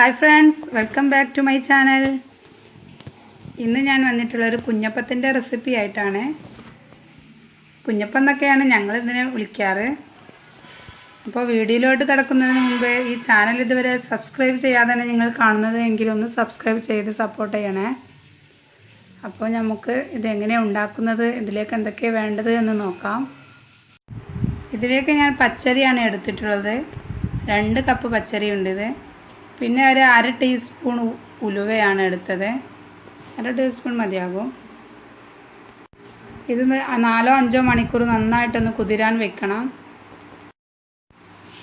Hi friends welcome back to my channel ഇന്ന് ഞാൻ വന്നിട്ടുള്ളൊരു കുഞ്ഞപ്പത്തിന്റെ recipe ആയിട്ടാണ്. കുഞ്ഞപ്പം എന്നൊക്കെയാണ് ഞങ്ങൾ ഇതിനെ വിളിക്കാറ്. അപ്പോൾ വീഡിയോയിലോട്ട് കിടക്കുന്നതിന് മുമ്പ് ഈ ചാനൽ ഇതുവരെ സബ്സ്ക്രൈബ് ചെയ്യാതെയാണ് നിങ്ങൾ കാണുന്നത് ഒന്ന് സബ്സ്ക്രൈബ് ചെയ്ത് സപ്പോർട്ട് ചെയ്യണേ. അപ്പോൾ നമുക്ക് ഇതെങ്ങനെയാണ് ഉണ്ടാക്കുന്നത് ഇതിലേക്ക് എന്തൊക്കെയാണ് വേണ്ടത് എന്ന് നോക്കാം. ഇതിലേക്ക് ഞാൻ പച്ചരിയാണ് എടുത്തിട്ടുള്ളത്. രണ്ട് കപ്പ് പച്ചരി ഉണ്ട് ഇത്. പിന്നെ ഒരു അര ടീസ്പൂൺ ഉലുവയാണ് എടുത്തത്. അര ടീസ്പൂൺ മതിയാകും. ഇത് നാലോ അഞ്ചോ മണിക്കൂർ നന്നായിട്ടൊന്ന് കുതിരാൻ വെക്കണം.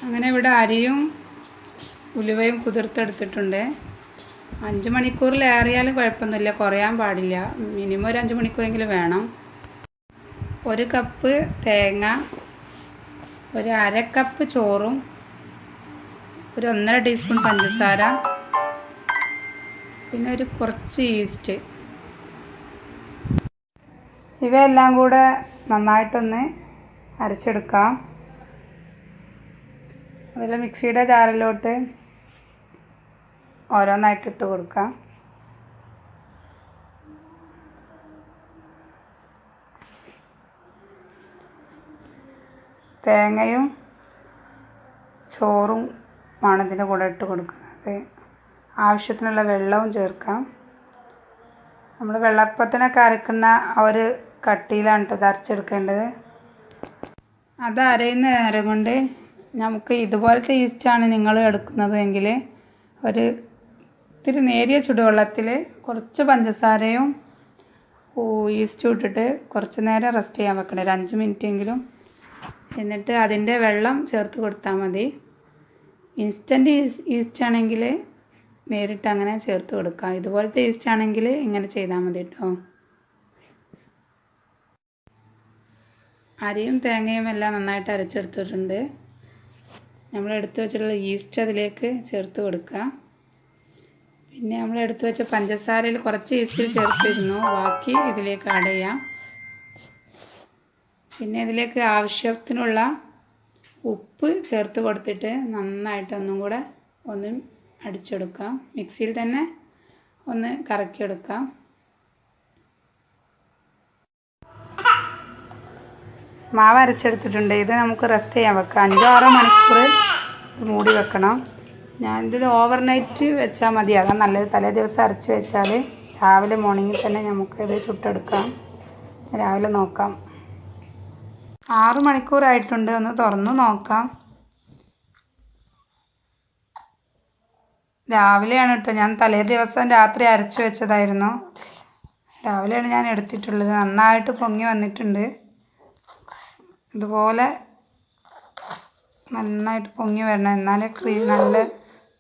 അങ്ങനെ ഇവിടെ അരിയും ഉലുവയും കുതിർത്തെടുത്തിട്ടുണ്ട്. അഞ്ച് മണിക്കൂറിലേറിയാലും കുഴപ്പമൊന്നുമില്ല കുറയാൻ പാടില്ല. മിനിമം ഒരു അഞ്ച് മണിക്കൂറെങ്കിലും വേണം. ഒരു കപ്പ് തേങ്ങ ഒരു അര കപ്പ് ചോറും ഒരു ഒന്നര ടീസ്പൂൺ പഞ്ചസാര പിന്നെ ഒരു കുറച്ച് ഈസ്റ്റ് ഇവയെല്ലാം കൂടെ നന്നായിട്ടൊന്ന് അരച്ചെടുക്കാം. അതിൽ മിക്സിയുടെ ജാറിലോട്ട് ഓരോന്നായിട്ട് ഇട്ട് കൊടുക്കാം. തേങ്ങയും ചോറും ആണ് ഇതിന്റെ കൂടെ ഇട്ട് കൊടുക്കുന്നത്. ആവശ്യത്തിനുള്ള വെള്ളവും ചേർക്കാം. നമ്മൾ വെള്ളപ്പത്തിനൊക്കെ അരക്കുന്ന ആ ഒരു കട്ടിയിലാണ് കേട്ടോ ഇത് അരച്ചെടുക്കേണ്ടത്. അത് അരയുന്ന നേരം കൊണ്ട് നമുക്ക് ഇതുപോലത്തെ ഈസ്റ്റാണ് നിങ്ങൾ എടുക്കുന്നത് എങ്കിൽ ഒരു ഇത്തിരി നേരിയ ചുടുവെള്ളത്തിൽ കുറച്ച് പഞ്ചസാരയും ഈസ്റ്റും ഇട്ടിട്ട് കുറച്ച് നേരം റെസ്റ്റ് ചെയ്യാൻ വെക്കണം. ഒരു അഞ്ച് മിനിറ്റ് എങ്കിലും. എന്നിട്ട് അതിന്റെ വെള്ളം ചേർത്ത് കൊടുത്താൽ മതി. ഇൻസ്റ്റന്റ് ഈസ് ഈസ്റ്റ് ആണെങ്കിൽ നേരിട്ട് അങ്ങനെ ചേർത്ത് കൊടുക്കാം. ഇതുപോലത്തെ ഈസ്റ്റ് ആണെങ്കിൽ ഇങ്ങനെ ചെയ്താൽ മതി കേട്ടോ അരിയും തേങ്ങയും എല്ലാം നന്നായിട്ട് അരച്ചെടുത്തിട്ടുണ്ട്. നമ്മൾ എടുത്തു വെച്ചിട്ടുള്ള ഈസ്റ്റ് അതിലേക്ക് ചേർത്ത് കൊടുക്കുക. പിന്നെ നമ്മൾ എടുത്തു വെച്ച പഞ്ചസാരയിൽ കുറച്ച് ഈസ്റ്റ് ചേർത്തിരുന്നു. ബാക്കി ഇതിലേക്ക് ആഡ് ചെയ്യാം. പിന്നെ ഇതിലേക്ക് ആവശ്യത്തിനുള്ള ഉപ്പ് ചേർത്ത് കൊടുത്തിട്ട് നന്നായിട്ടൊന്നും കൂടെ ഒന്ന് അടിച്ചെടുക്കാം. മിക്സിയിൽ തന്നെ ഒന്ന് കറക്കിയെടുക്കാം. മാവ് അരച്ചെടുത്തിട്ടുണ്ട്. ഇത് നമുക്ക് റെസ്റ്റ് ചെയ്യാൻ വെക്കാം. അഞ്ചോ ആറോ മണിക്കൂർ മൂടി വെക്കണം. ഞാൻ ഇതിൽ ഓവർനൈറ്റ് വെച്ചാൽ മതി. അതാണ് നല്ലത്. തലേ ദിവസം അരച്ച് വെച്ചാൽ രാവിലെ മോർണിംഗിൽ തന്നെ നമുക്കിത് ചുട്ടെടുക്കാം. രാവിലെ നോക്കാം. ആറ് മണിക്കൂറായിട്ടുണ്ട്. ഒന്ന് തുറന്നു നോക്കാം. രാവിലെയാണ് കേട്ടോ ഞാൻ തലേ ദിവസം രാത്രി അരച്ച് വെച്ചതായിരുന്നു. രാവിലെയാണ് ഞാൻ എടുത്തിട്ടുള്ളത്. നന്നായിട്ട് പൊങ്ങി വന്നിട്ടുണ്ട്. ഇതുപോലെ നന്നായിട്ട് പൊങ്ങി വരണം. എന്നാലേ ക്രീ നല്ല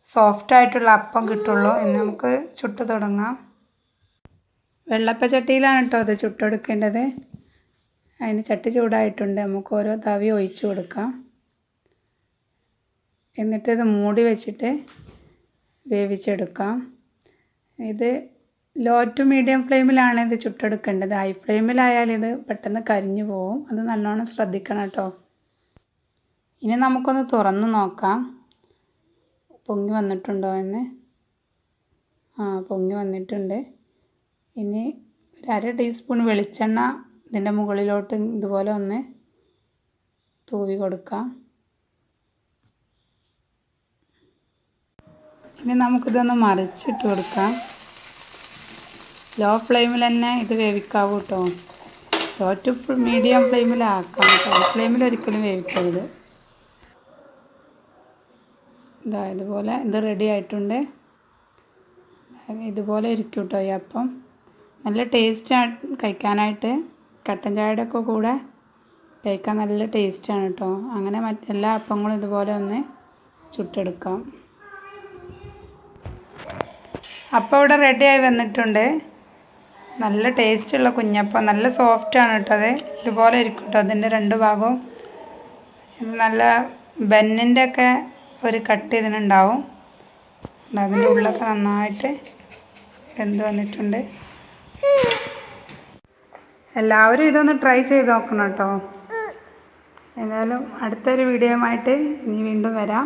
സോഫ്റ്റ് ആയിട്ടുള്ള അപ്പം കിട്ടുള്ളൂ. ഇനി നമുക്ക് ചുട്ട് തുടങ്ങാം. വെള്ളപ്പച്ചട്ടിയിലാണ് കേട്ടോ അത് ചുട്ടെടുക്കേണ്ടത്. അതിന് ചട്ടി ചൂടായിട്ടുണ്ട്. നമുക്ക് ഓരോ തവി ഒഴിച്ചു കൊടുക്കാം. എന്നിട്ട് ഇത് മൂടി വെച്ചിട്ട് വേവിച്ചെടുക്കാം. ഇത് ലോ ടു മീഡിയം ഫ്ലെയിമിലാണ് ഇത് ചുട്ടെടുക്കേണ്ടത്. ഹൈ ഫ്ലെയിമിലായാൽ ഇത് പെട്ടെന്ന് കരിഞ്ഞു പോവും. അത് നല്ലോണം ശ്രദ്ധിക്കണം കേട്ടോ. ഇനി നമുക്കൊന്ന് തുറന്ന് നോക്കാം. പൊങ്ങി വന്നിട്ടുണ്ടോ എന്ന്? ആ പൊങ്ങി വന്നിട്ടുണ്ട്. ഇനി ഒരു അര ടീസ്പൂൺ വെളിച്ചെണ്ണ ഇതിന്റെ മുകളിലോട്ട് ഇതുപോലെ ഒന്ന് തൂവി കൊടുക്കാം. ഇനി നമുക്കിതൊന്ന് മറിച്ചിട്ട് കൊടുക്കാം. ലോ ഫ്ലെയിമിൽ തന്നെ ഇത് വേവിക്കാവൂ കേട്ടോ ലോ ടു മീഡിയം ഫ്ലെയിമിലാക്കാം ഹൈ ഫ്ലെയിമിൽ ഒരിക്കലും വേവിക്കരുത്. ഇതാ ഇതുപോലെ ഇത് റെഡി ആയിട്ടുണ്ട്. ഇതുപോലെ ഇരിക്കും കേട്ടോ ഈ അപ്പം. നല്ല ടേസ്റ്റ് കഴിക്കാനായിട്ട്. കട്ടൻ ചായയുടെ ഒക്കെ കൂടെ കഴിക്കാൻ നല്ല ടേസ്റ്റാണ് കേട്ടോ. അങ്ങനെ മറ്റെല്ലാ അപ്പങ്ങളും ഇതുപോലെ ഒന്ന് ചുട്ടെടുക്കാം. അപ്പം ഇവിടെ റെഡിയായി വന്നിട്ടുണ്ട്. നല്ല ടേസ്റ്റുള്ള കുഞ്ഞപ്പം. നല്ല സോഫ്റ്റാണ് കേട്ടോ അത്. ഇതുപോലെ ഇരിക്കും കേട്ടോ അതിന്റെ രണ്ട് ഭാഗവും. നല്ല ബെന്നിന്റെ ഒക്കെ ഒരു കട്ട് ഇതിനുണ്ടാവും. അതിന്റെ ഉള്ളൊക്കെ നന്നായിട്ട് വെന്ത് വന്നിട്ടുണ്ട്. എല്ലാവരും ഇതൊന്ന് ട്രൈ ചെയ്ത് നോക്കണം കേട്ടോ എന്തായാലും അടുത്തൊരു വീഡിയോയുമായിട്ട് ഇനി വീണ്ടും വരാം.